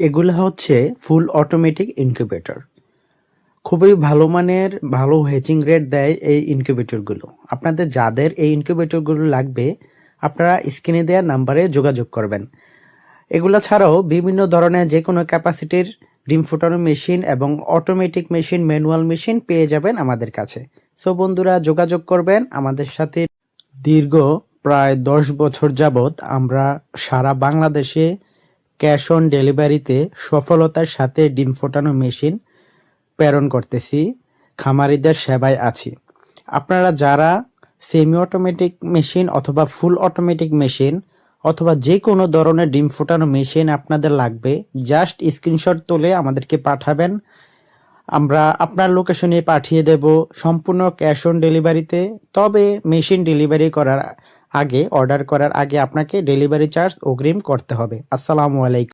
এগুলো হচ্ছে full automatic incubator খুবই ভালো মানের, ভালো হেচিং রেট দেয় এই ইনকিউবেটরগুলো আপনাদের যাদের এই ইনকিউবেটরগুলো লাগবে, আপনারা স্ক্রিনে দেওয়া নাম্বারে যোগাযোগ করবেন। এগুলো ছাড়াও বিভিন্ন ধরনের যে কোনো ক্যাপাসিটির ডিম ফোটানো মেশিন এবং অটোমেটিক মেশিন ম্যানুয়াল মেশিন পেয়ে যাবেন আমাদের কাছে। সো বন্ধুরা, যোগাযোগ করবেন আমাদের সাথে। দীর্ঘ প্রায় দশ বছর যাবৎ আমরা সারা বাংলাদেশে ক্যাশ অন ডেলিভারিতে সফলতার সাথে ডিম ফোটানো মেশিন প্রেরণ করতেছি। খামারিদের সেবায় আছি। আপনারা যারা সেমি অটোমেটিক মেশিন অথবা ফুল অটোমেটিক মেশিন অথবা যে কোনো ধরনের ডিম ফোটানো মেশিন আপনাদের লাগবে জাস্ট স্ক্রিনশট তুলে আমাদেরকে পাঠাবেন। আমরা আপনার লোকেশনে পাঠিয়ে দেব। সম্পূর্ণ ক্যাশ অন ডেলিভারিতে। তবে মেশিন ডেলিভারি করার আগে অর্ডার করার আগে আপনাকে ডেলিভারি চার্জ অগ্রিম করতে হবে। আসসালামু আলাইকুম।